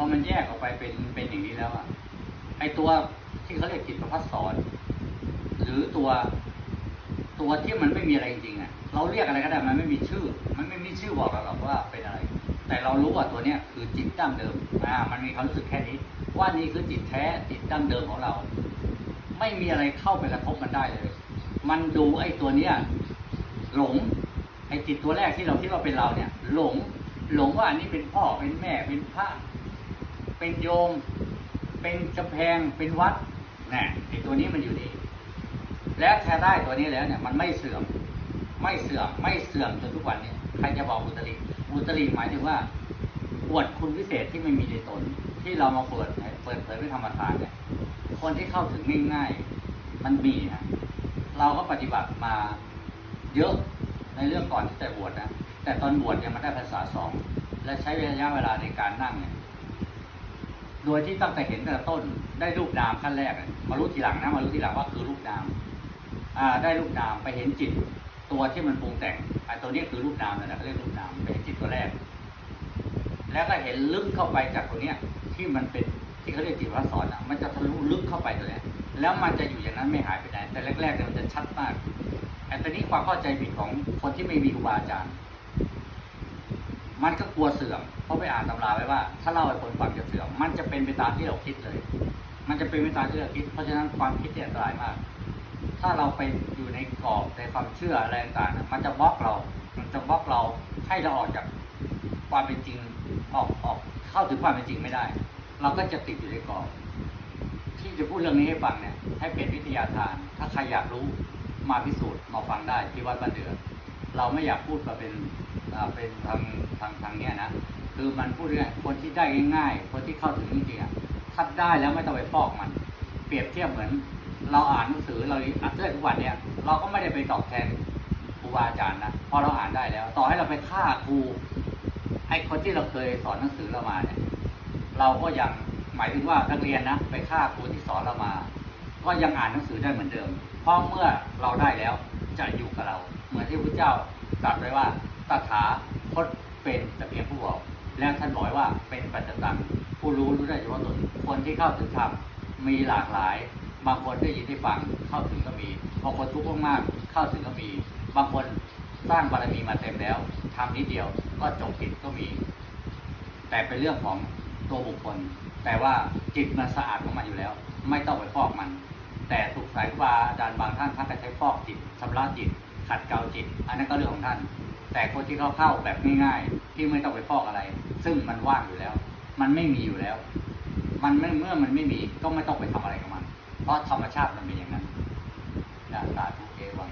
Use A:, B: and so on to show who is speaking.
A: พอมันแยกออกไปเป็นเป็นอย่างนี้แล้วอะไอตัวที่เขาเรียกจิตประพัดสอนหรือตัวตัวที่มันไม่มีอะไรจริงๆอะเราเรียกอะไรก็ได้มันไม่มีชื่อ มันไม่มีชื่อบอกเราหรอกว่าเป็นอะไร แต่เรารู้ว่าตัวเนี้ยคือจิตดั้งเดิมอ่ามันมีความรู้สึกแค่นี้ ว่านี่คือจิตแท้จิตดั้งเดิมของเรา ไม่มีอะไรเข้าไปกระทบมันได้เลย มันดูไอ้ตัวเนี้ยหลงไอ้จิตตัวแรกที่เราคิดว่าเป็นเราเนี่ย หลงหลงว่าอันนี้เป็นพ่อเป็นแม่เป็นพระ เป็นโยม เป็นกำแพงเป็นวัดน่ไอตัวนี้มันอยู่นี่แล้วแท้ได้ตัวนี้แล้วเนี่ยมันไม่เสื่อม ไม่เสื่อมไม่เสื่อมจนทุกวันนี้ใครจะบอกอุตริอุตริหมายถึงว่าอวดคุณวิเศษที่ไม่มีในตน ที่เรามาเปิดเปิดเผยไว้ธรรมทานเนี่ยคนที่เข้าถึงง่ายๆมันมีนะเราก็ปฏิบัติมาเยอะในเรื่องก่อนที่จะบวชนะแต่ตอนบวชเนี่ยมันได้ภาษาสองและใช้ระยะเวลาในการนั่งเนี่ย โดยที่ตั้งแต่เห็นแต่ต้นได้รูปนามขั้นแรกเนี่ยมารู้ทีหลังนะมารู้ทีหลังว่าคือรูปนามอ่าได้รูปนามไปเห็นจิตตัวที่มันปรุงแต่งไอ้ตัวนี้คือรูปนามนั่นแหละเขาเรียกรูปนามไปเห็นจิตตัวแรก แล้วก็เห็นลึกเข้าไปจากตัวเนี้ยที่มันเป็นที่เขาเรียกจิตวัสอนอะมันจะทะลุลึกเข้าไปตัวเนี้ยแล้วมันจะอยู่อย่างนั้นไม่หายไปไหนแต่แรกๆเนี่ยมันจะชัดมากไอ้ตัวนี้ความเข้าใจผิดของคนที่ไม่มีครูบาอาจารย์ มันก็กลัวเสื่อม เพราะไปอ่านตำราไว้ว่า ถ้าเล่าให้คนฟังจะเสื่อม มันจะเป็นไปตามที่เราคิดเลย มันจะเป็นไปตามที่เราคิด เพราะฉะนั้นความคิดเนี่ยอันตรายมาก ถ้าเราไปอยู่ในกรอบในความเชื่ออะไรต่างๆมันจะบล็อกเรา มันจะบล็อกเราให้เราออกจากความเป็นจริงออกออกเข้าถึงความเป็นจริงไม่ได้ เราก็จะติดอยู่ในกรอบ ที่จะพูดเรื่องนี้ให้ฟังเนี่ย ให้เป็นวิทยาทาน ถ้าใครอยากรู้มาพิสูจน์มาฟังได้ที่วัดบ้านเดือเราไม่อยากพูดมาเป็น เป็นทางทางทางเนี้ยนะคือมันพูดง่ายคนที่ได้ง่ายๆคนที่เข้าถึงจริงๆถ้าได้แล้วไม่ต้องไปฟอกมัน เปรียบเทียบเหมือน เราอ่านหนังสือเราอ่านเรื่องทุกวันเนี่ยเราก็ไม่ได้ไปตอบแทนครูบาอาจารย์นะพอเราอ่านได้แล้ว ต่อให้เราไปฆ่าครูไอ้คนที่เราเคยสอนหนังสือเรามาเนี่ยเราก็ยังหมายถึงว่านักเรียนนะไปฆ่าครูที่สอนเรามา ก็ยังอ่านหนังสือได้เหมือนเดิมเพราะเมื่อเราได้แล้วจะอยู่กับเรา เหมือนที่พระเจ้า ตรัสไว้ว่าตถาคตเป็นแต่เพียงผู้บอกแล้วท่านบอกว้ว่าเป็นปัจจตังผู้รู้รู้ได้เฉพาะตนคนที่เข้าถึงธรรมมีหลากหลาย บางคนได้ยินได้ฟังเข้าถึงก็มีบางคนทุกข์มากๆเข้าถึงก็มี บางคนสร้างบารมีมาเต็มแล้วทำนิดเดียวก็จบกิจก็มี แต่เป็นเรื่องของตัวบุคคล แต่ว่าจิตมันสะอาดของมันอยู่แล้ว ไม่ต้องไปฟอกมัน แต่ถูกสายครูบาอาจารย์บางท่านท่านก็ใช้ฟอกจิตชำระจิต ขัดเกลาจิต อันนั้นก็เรื่องของท่าน แต่คนที่เขาเข้าแบบง่ายๆ ที่ไม่ต้องไปฟอกอะไร ซึ่งมันว่างอยู่แล้ว มันไม่มีอยู่แล้ว มันไม่เมื่อมันไม่มีก็ไม่ต้องไปทำอะไรกับมัน เพราะธรรมชาติมันเป็นอย่างนั้นนะสาธุเกวัง